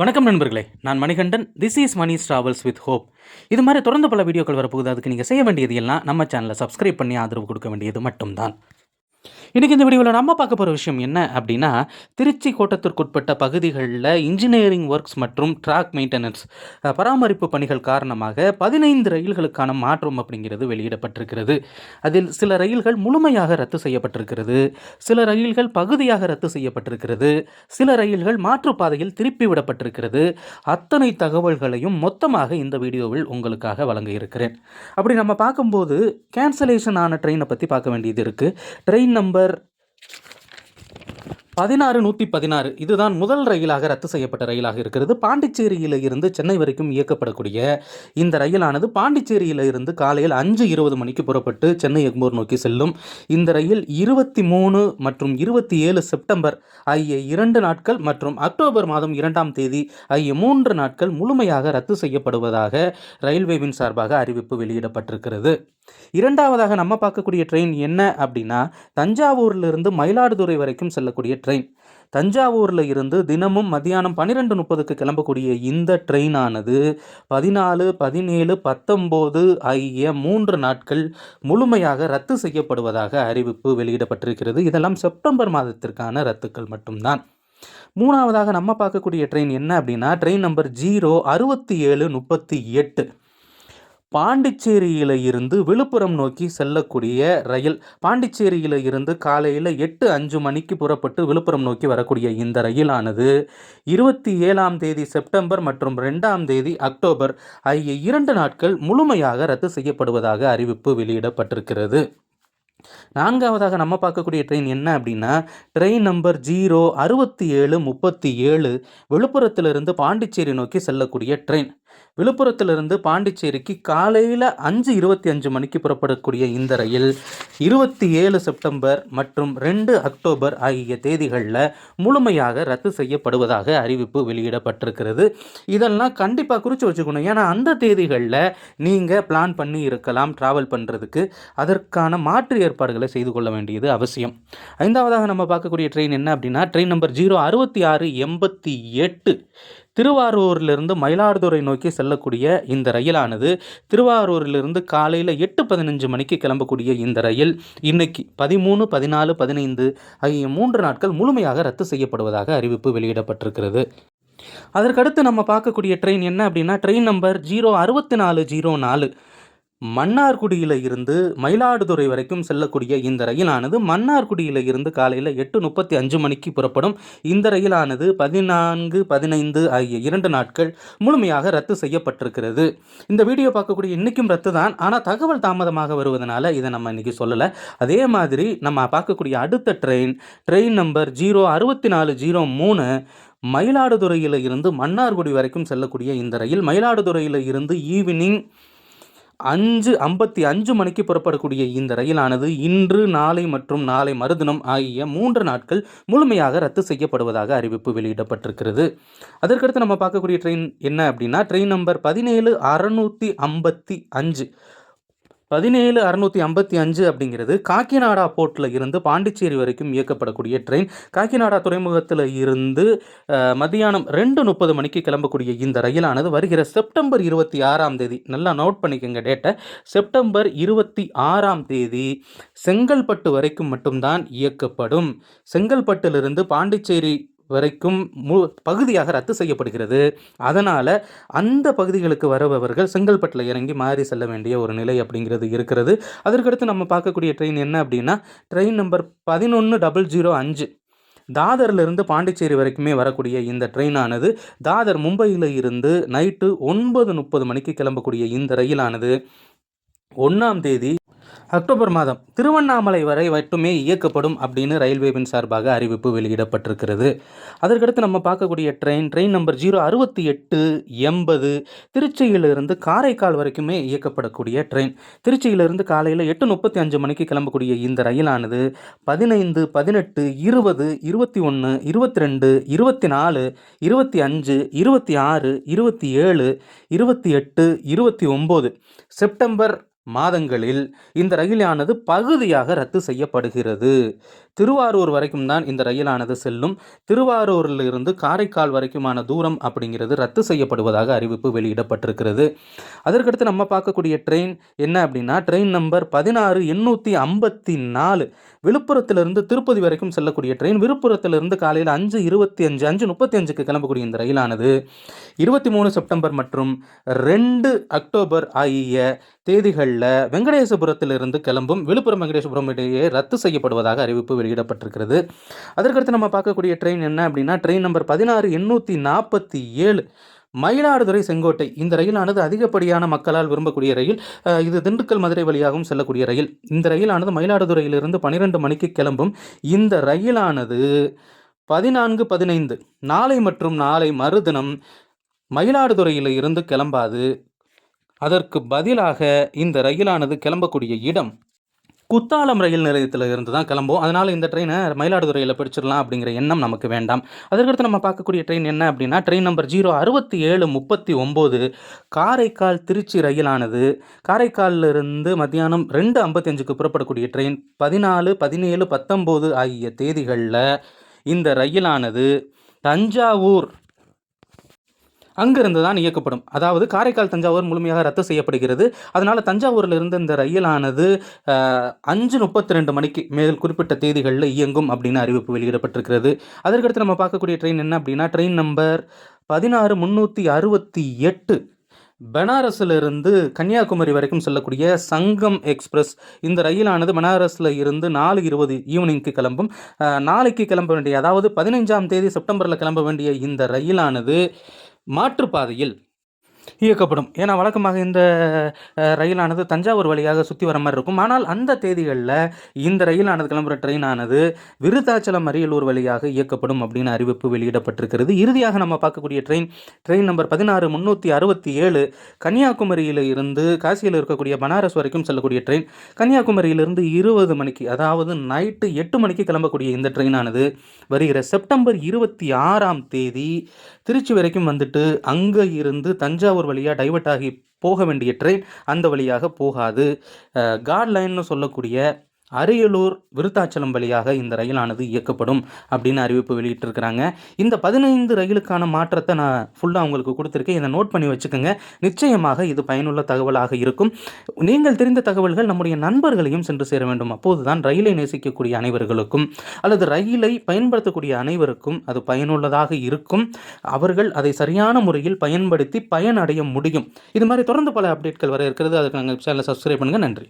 வணக்கம் நண்பர்களே நான் Manikandan. This is Mani travels with hope இது மாதிரி தொடர்ந்து பல வீடியோக்கள் வரப்போகுது. அதுக்கு நீங்கள் செய்ய வேண்டியது எல்லாம் நம்ம சேனலை சப்ஸ்கிரைப் பண்ணி ஆதரவு கொடுக்க வேண்டியது மட்டும்தான். இன்றைக்கி இந்த வீடியோவில் நம்ம பார்க்க போகிற விஷயம் என்ன அப்படின்னா திருச்சி கோட்டத்திற்குட்பட்ட பகுதிகளில் இன்ஜினியரிங் ஒர்க்ஸ் மற்றும் ட்ராக் மெயின்டெனன்ஸ் பராமரிப்பு பணிகள் காரணமாக பதினைந்து ரயில்களுக்கான மாற்றம் அப்படிங்கிறது வெளியிடப்பட்டிருக்கிறது. அதில் சில ரயில்கள் முழுமையாக ரத்து செய்யப்பட்டிருக்கிறது சில ரயில்கள் பகுதியாக ரத்து செய்யப்பட்டிருக்கிறது சில ரயில்கள் மாற்றுப்பாதையில் திருப்பி விடப்பட்டிருக்கிறது. அத்தனை தகவல்களையும் மொத்தமாக இந்த வீடியோவில் உங்களுக்காக வழங்க இருக்கிறேன் அப்படி நம்ம பார்க்கும்போது கேன்சலேஷன் ஆன ட்ரெயினை பற்றி பார்க்க வேண்டியது இருக்குது ட்ரெயின் நம்பர் பதினாறு நூற்றி பதினாறு. இதுதான் முதல் ரயிலாக ரத்து செய்யப்பட்ட ரயிலாக இருக்கிறது. பாண்டிச்சேரியில் இருந்து சென்னை வரைக்கும் இயக்கப்படக்கூடிய இந்த ரயிலானது பாண்டிச்சேரியில் இருந்து காலையில் அஞ்சு இருபது மணிக்கு புறப்பட்டு சென்னை எக்மூர் நோக்கி செல்லும். இந்த ரயில் இருபத்தி மூணு மற்றும் இருபத்தி ஏழு செப்டம்பர் ஆகிய இரண்டு நாட்கள் மற்றும் அக்டோபர் மாதம் இரண்டாம் தேதி ஆகிய மூன்று நாட்கள் முழுமையாக ரத்து செய்யப்படுவதாக ரயில்வேவின் சார்பாக அறிவிப்பு வெளியிடப்பட்டிருக்கிறது. இரண்டாவதாக நம்ம பார்க்கக்கூடிய ட்ரெயின் என்ன அப்படின்னா தஞ்சாவூர்லேருந்து மயிலாடுதுறை வரைக்கும் செல்லக்கூடிய ட்ரெயின் தஞ்சாவூரில் இருந்து தினமும் மதியானம் பன்னிரெண்டு முப்பதுக்கு கிளம்பக்கூடிய இந்த ட்ரெயினானது பதினாலு பதினேழு பத்தொம்போது ஆகிய மூன்று நாட்கள் முழுமையாக ரத்து செய்யப்படுவதாக அறிவிப்பு வெளியிடப்பட்டிருக்கிறது. இதெல்லாம் செப்டம்பர் மாதத்திற்கான ரத்துக்கள் மட்டும்தான். மூணாவதாக நம்ம பார்க்கக்கூடிய ட்ரெயின் என்ன அப்படின்னா ட்ரெயின் நம்பர் ஜீரோ அறுபத்தி ஏழு முப்பத்தி எட்டு. பாண்டிச்சேரியில் இருந்து விழுப்புரம் நோக்கி செல்லக்கூடிய ரயில் பாண்டிச்சேரியில் இருந்து காலையில் எட்டு அஞ்சு மணிக்கு புறப்பட்டு விழுப்புரம் நோக்கி வரக்கூடிய இந்த ரயிலானது இருபத்தி ஏழாம் தேதி செப்டம்பர் மற்றும் ரெண்டாம் தேதி அக்டோபர் ஆகிய இரண்டு நாட்கள் முழுமையாக ரத்து செய்யப்படுவதாக அறிவிப்பு வெளியிடப்பட்டிருக்கிறது. நான்காவதாக நம்ம பார்க்கக்கூடிய ட்ரெயின் என்ன அப்படின்னா ட்ரெயின் நம்பர் ஜீரோ அறுபத்தி ஏழு முப்பத்தி ஏழு விழுப்புரத்திலிருந்து பாண்டிச்சேரி நோக்கி செல்லக்கூடிய ட்ரெயின். விழுப்புரத்திலிருந்து பாண்டிச்சேரிக்கு காலையில் அஞ்சு இருபத்தி அஞ்சு மணிக்கு புறப்படக்கூடிய இந்த ரயில் இருபத்தி ஏழு செப்டம்பர் மற்றும் ரெண்டு அக்டோபர் ஆகிய தேதிகளில் முழுமையாக ரத்து செய்யப்படுவதாக அறிவிப்பு வெளியிடப்பட்டிருக்கிறது. இதெல்லாம் கண்டிப்பாக குறித்து வச்சுக்கணும். ஏன்னா அந்த தேதிகளில் நீங்கள் பிளான் பண்ணி இருக்கலாம் ட்ராவல் பண்ணுறதுக்கு அதற்கான மாற்று ஏற்பாடுகளை செய்து கொள்ள வேண்டியது அவசியம். ஐந்தாவதாக நம்ம பார்க்கக்கூடிய ட்ரெயின் என்ன அப்படின்னா ட்ரெயின் நம்பர் ஜீரோ அறுபத்தி ஆறு எண்பத்தி எட்டு. திருவாரூரிலிருந்து மயிலாடுதுறை நோக்கி செல்லக்கூடிய இந்த ரயிலானது திருவாரூரிலிருந்து காலையில் எட்டு பதினஞ்சு மணிக்கு கிளம்பக்கூடிய இந்த ரயில் இன்னைக்கு பதிமூணு பதினாலு பதினைந்து ஆகிய மூன்று நாட்கள் முழுமையாக ரத்து செய்யப்படுவதாக அறிவிப்பு வெளியிடப்பட்டிருக்கிறது. அதற்கடுத்து நம்ம பார்க்கக்கூடிய ட்ரெயின் என்ன அப்படின்னா ட்ரெயின் நம்பர் ஜீரோ அறுபத்தி நாலு ஜீரோ நாலு. மன்னார்குடியில் இருந்து மயிலாடுதுறை வரைக்கும் செல்லக்கூடிய இந்த ரயிலானது மன்னார்குடியில் இருந்து காலையில் எட்டு முப்பத்தி அஞ்சு மணிக்கு புறப்படும். இந்த ரயிலானது பதினான்கு பதினைந்து ஆகிய இரண்டு நாட்கள் முழுமையாக ரத்து செய்யப்பட்டிருக்கிறது. இந்த வீடியோ பார்க்கக்கூடிய இன்றைக்கும் ரத்து தான் ஆனால் தகவல் தாமதமாக வருவதனால இதை நம்ம இன்றைக்கி சொல்லலை. அதே மாதிரி நம்ம பார்க்கக்கூடிய அடுத்த ட்ரெயின் ட்ரெயின் நம்பர் ஜீரோ அறுபத்தி நாலு ஜீரோ மூணு மயிலாடுதுறையில் இருந்து மன்னார்குடி வரைக்கும் செல்லக்கூடிய இந்த ரயில் மயிலாடுதுறையில் இருந்து ஈவினிங் அஞ்சு ஐம்பத்தி அஞ்சு மணிக்கு புறப்படக்கூடிய இந்த ரயிலானது இன்று நாளை மற்றும் நாளை மறுதினம் ஆகிய மூன்று நாட்கள் முழுமையாக ரத்து செய்யப்படுவதாக அறிவிப்பு வெளியிடப்பட்டிருக்கிறது. அதற்கடுத்து நம்ம பார்க்கக்கூடிய ட்ரெயின் என்ன அப்படின்னா ட்ரெயின் நம்பர் பதினேழு அறநூற்றி ஐம்பத்தி அஞ்சு. பதினேழு அறுநூற்றி ஐம்பத்தி அஞ்சு அப்படிங்கிறது காக்கிநாடா போர்ட்டில் இருந்து பாண்டிச்சேரி வரைக்கும் இயக்கப்படக்கூடிய ட்ரெயின். காக்கிநாடா துறைமுகத்தில் இருந்து மதியானம் ரெண்டு முப்பது மணிக்கு கிளம்பக்கூடிய இந்த ரயிலானது வருகிற செப்டம்பர் இருபத்தி ஆறாம் தேதி நல்லா நோட் பண்ணிக்கோங்க டேட்டை. செப்டம்பர் இருபத்தி ஆறாம் தேதி செங்கல்பட்டு வரைக்கும் மட்டும்தான் இயக்கப்படும். செங்கல்பட்டிலிருந்து பாண்டிச்சேரி வரைக்கும் மு பகுதியாக ரத்து செய்யப்படுகிறது. அதனால் அந்த பகுதிகளுக்கு வரபவர்கள் செங்கல்பட்டில் இறங்கி மாறி செல்ல வேண்டிய ஒரு நிலை அப்படிங்கிறது இருக்கிறது. அதற்கடுத்து நம்ம பார்க்கக்கூடிய ட்ரெயின் என்ன அப்படின்னா ட்ரெயின் நம்பர் பதினொன்று டபுள் ஜீரோ அஞ்சு. தாதர்லேருந்து பாண்டிச்சேரி வரைக்குமே வரக்கூடிய இந்த ட்ரெயினானது தாதர் மும்பையில் இருந்து நைட்டு ஒன்பது முப்பது மணிக்கு கிளம்பக்கூடிய இந்த ரயிலானது. ஒன்றாம் தேதி அக்டோபர் மாதம் திருவண்ணாமலை வரை மட்டுமே இயக்கப்படும் அப்படின்னு ரயில்வேவின் சார்பாக அறிவிப்பு வெளியிடப்பட்டிருக்கிறது. அதற்கடுத்து நம்ம பார்க்கக்கூடிய ட்ரெயின் ட்ரெயின் நம்பர் ஜீரோ அறுபத்தி எட்டு எண்பது திருச்சியிலிருந்து காரைக்கால் வரைக்குமே இயக்கப்படக்கூடிய ட்ரெயின். திருச்சியிலிருந்து காலையில் எட்டு முப்பத்தி அஞ்சு மணிக்கு கிளம்பக்கூடிய இந்த ரயிலானது பதினைந்து பதினெட்டு இருபது இருபத்தி ஒன்று இருபத்தி ரெண்டு இருபத்தி நாலு இருபத்தி அஞ்சு இருபத்தி ஆறு இருபத்தி ஏழு இருபத்தி எட்டு இருபத்தி ஒம்பது. செப்டம்பர் மாதங்களில் இந்த ரயிலானது பகுதியாக ரத்து செய்யப்படுகிறது. திருவாரூர் வரைக்கும் தான் இந்த ரயிலானது செல்லும். திருவாரூரில் இருந்து காரைக்கால் வரைக்குமான தூரம் அப்படிங்கிறது ரத்து செய்யப்படுவதாக அறிவிப்பு வெளியிடப்பட்டிருக்கிறது. அதற்கடுத்து நம்ம பார்க்கக்கூடிய ட்ரெயின் என்ன அப்படின்னா ட்ரெயின் நம்பர் பதினாறு எண்ணூற்றி ஐம்பத்தி நாலு. விழுப்புரத்திலிருந்து திருப்பதி வரைக்கும் செல்லக்கூடிய ட்ரெயின் விழுப்புரத்திலிருந்து காலையில் அஞ்சு இருபத்தி அஞ்சு அஞ்சு முப்பத்தி அஞ்சுக்கு கிளம்பக்கூடிய இந்த ரயிலானது இருபத்தி மூணு செப்டம்பர் மற்றும் ரெண்டு அக்டோபர் ஆகிய தேதிகளில் வெங்கடேசபுரத்திலிருந்து கிளம்பும். விழுப்புரம் வெங்கடேசபுரம் இடையே ரத்து செய்யப்படுவதாக அறிவிப்பு வெளியிடப்பட்டிருக்கிறது. அதற்கடுத்து நம்ம பார்க்கக்கூடிய ட்ரெயின் என்ன அப்படின்னா ட்ரெயின் நம்பர் பதினாறு எண்ணூற்றி நாற்பத்தி ஏழு. மயிலாடுதுறை செங்கோட்டை. இந்த ரயிலானது அதிகப்படியான மக்களால் விரும்பக்கூடிய ரயில். இது திண்டுக்கல் மதுரை வழியாகவும் செல்லக்கூடிய ரயில். இந்த ரயிலானது மயிலாடுதுறையிலிருந்து பன்னிரெண்டு மணிக்கு கிளம்பும். இந்த ரயிலானது பதினான்கு பதினைந்து நாளை மற்றும் நாளை மறுதினம் மயிலாடுதுறையில் இருந்து கிளம்பாது. அதற்கு பதிலாக இந்த ரயிலானது கிளம்பக்கூடிய இடம் குத்தாலம் ரயில் நிலையத்தில் இருந்து தான் கிளம்பும் அதனால் இந்த ட்ரெயினை மயிலாடுதுறையில் பிடிச்சிடலாம் அப்படிங்கிற எண்ணம் நமக்கு வேண்டாம். அதற்கடுத்து நம்ம பார்க்கக்கூடிய ட்ரெயின் என்ன அப்படின்னா ட்ரெயின் நம்பர் ஜீரோ அறுபத்தி ஏழு முப்பத்தி ஒம்பது காரைக்கால் திருச்சி ரயிலானது. காரைக்காலில் இருந்து மத்தியானம் ரெண்டு ஐம்பத்தஞ்சுக்கு புறப்படக்கூடிய ட்ரெயின் பதினாலு பதினேழு பத்தொம்போது ஆகிய தேதிகளில் இந்த ரயிலானது தஞ்சாவூர் அங்கிருந்து தான் இயக்கப்படும். அதாவது காரைக்கால் தஞ்சாவூர் முழுமையாக ரத்து செய்யப்படுகிறது. அதனால் தஞ்சாவூரில் இருந்து இந்த ரயிலானது அஞ்சு முப்பத்தி ரெண்டு மணிக்கு மேல் குறிப்பிட்ட தேதிகளில் இயங்கும் அப்படின்னு அறிவிப்பு வெளியிடப்பட்டிருக்கிறது. அதற்கடுத்து நம்ம பார்க்கக்கூடிய ட்ரெயின் என்ன அப்படின்னா ட்ரெயின் நம்பர் பதினாறு முந்நூற்றி அறுபத்தி எட்டு. பனாரஸிலிருந்து கன்னியாகுமரி வரைக்கும் செல்லக்கூடிய சங்கம் எக்ஸ்பிரஸ். இந்த ரயிலானது பனாரஸில் இருந்து நாலு இருபது ஈவினிங்க்கு கிளம்பும். நாளைக்கு கிளம்ப வேண்டிய அதாவது பதினைஞ்சாம் தேதி செப்டம்பரில் கிளம்ப வேண்டிய இந்த ரயிலானது மாற்றுப்பாதையில் இயக்கப்படும். ஏன்னா வழக்கமாக இந்த ரயிலானது தஞ்சாவூர் வழியாக சுற்றி வர மாதிரி இருக்கும். ஆனால் அந்த தேதிகளில் இந்த ரயிலானது கிளம்புற ட்ரெயினானது விருத்தாச்சலம் அரியலூர் வழியாக இயக்கப்படும் அப்படின்னு அறிவிப்பு வெளியிடப்பட்டிருக்கிறது. இறுதியாக நம்ம பார்க்கக்கூடிய ட்ரெயின் ட்ரெயின் நம்பர் பதினாறு முந்நூற்றி அறுபத்தி ஏழு கன்னியாகுமரியில் இருந்து காசியில் இருக்கக்கூடிய பனாரஸ் வரைக்கும் செல்லக்கூடிய ட்ரெயின் கன்னியாகுமரியிலிருந்து இருபது மணிக்கு அதாவது நைட்டு எட்டு மணிக்கு கிளம்பக்கூடிய இந்த ட்ரெயினானது வருகிற செப்டம்பர் இருபத்தி ஆறாம் தேதி திருச்சி வரைக்கும் வந்துட்டு அங்கே இருந்து தஞ்சாவூர் வழியாக டைவர்ட் ஆகி போக வேண்டிய ட்ரெயின் அந்த வழியாக போகாது. காட் லைன்னு சொல்லக்கூடிய அரியலூர் விருத்தாச்சலம் வழியாக இந்த ரயிலானது இயக்கப்படும் அப்படின்னு அறிவிப்பு வெளியிட்டிருக்கிறாங்க. இந்த பதினைந்து ரயிலுக்கான மாற்றத்தை நான் ஃபுல்லாக உங்களுக்கு கொடுத்துருக்கேன். இதை நோட் பண்ணி வச்சுக்கோங்க. நிச்சயமாக இது பயனுள்ள தகவலாக இருக்கும். நீங்கள் தெரிந்த தகவல்கள் நம்முடைய நண்பர்களையும் சென்று சேர வேண்டும். அப்போதுதான் ரயிலை நேசிக்கக்கூடிய அனைவர்களுக்கும் அல்லது ரயிலை பயன்படுத்தக்கூடிய அனைவருக்கும் அது பயனுள்ளதாக இருக்கும். அவர்கள் அதை சரியான முறையில் பயன்படுத்தி பயனடைய முடியும். இது மாதிரி தொடர்ந்து பல அப்டேட்கள் வர இருக்கிறது. அதுக்கு நாங்கள் சேனலை சப்ஸ்கிரைப் பண்ணுங்கள் நன்றி.